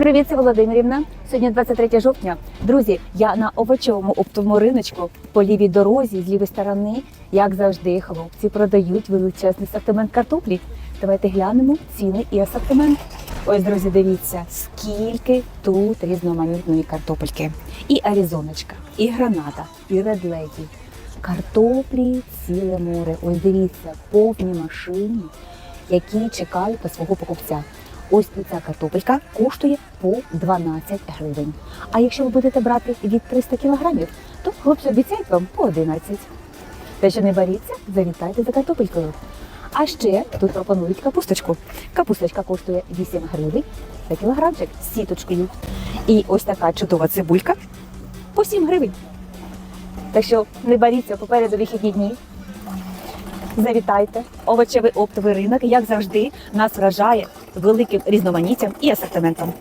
Привіт, це Володимирівна. Сьогодні 23 жовтня. Друзі, я на овочевому оптовому риночку по лівій дорозі з лівої сторони, як завжди, хлопці продають величезний асортимент картоплі. Давайте глянемо ціни і асортимент. Ось, друзі, дивіться, скільки тут різноманітної картопельки. І аризоночка, і граната, і редледі. Картоплі ціле море. Ось дивіться, повні машини, які чекають на свого покупця. Ось ця картопелька коштує по 12 гривень. А якщо ви будете брати від 300 кілограмів, то хлопці обіцяють вам по 11. Те, що не боріться, завітайте за картопелькою. А ще тут пропонують капусточку. Капусточка коштує 8 гривень за кілограмчик з сіточкою. І ось така чудова цибулька по 7 гривень. Так що не боріться попереду вихідні дні. Завітайте. Овочевий оптовий ринок, як завжди, нас вражає великим різноманіттям і асортиментом.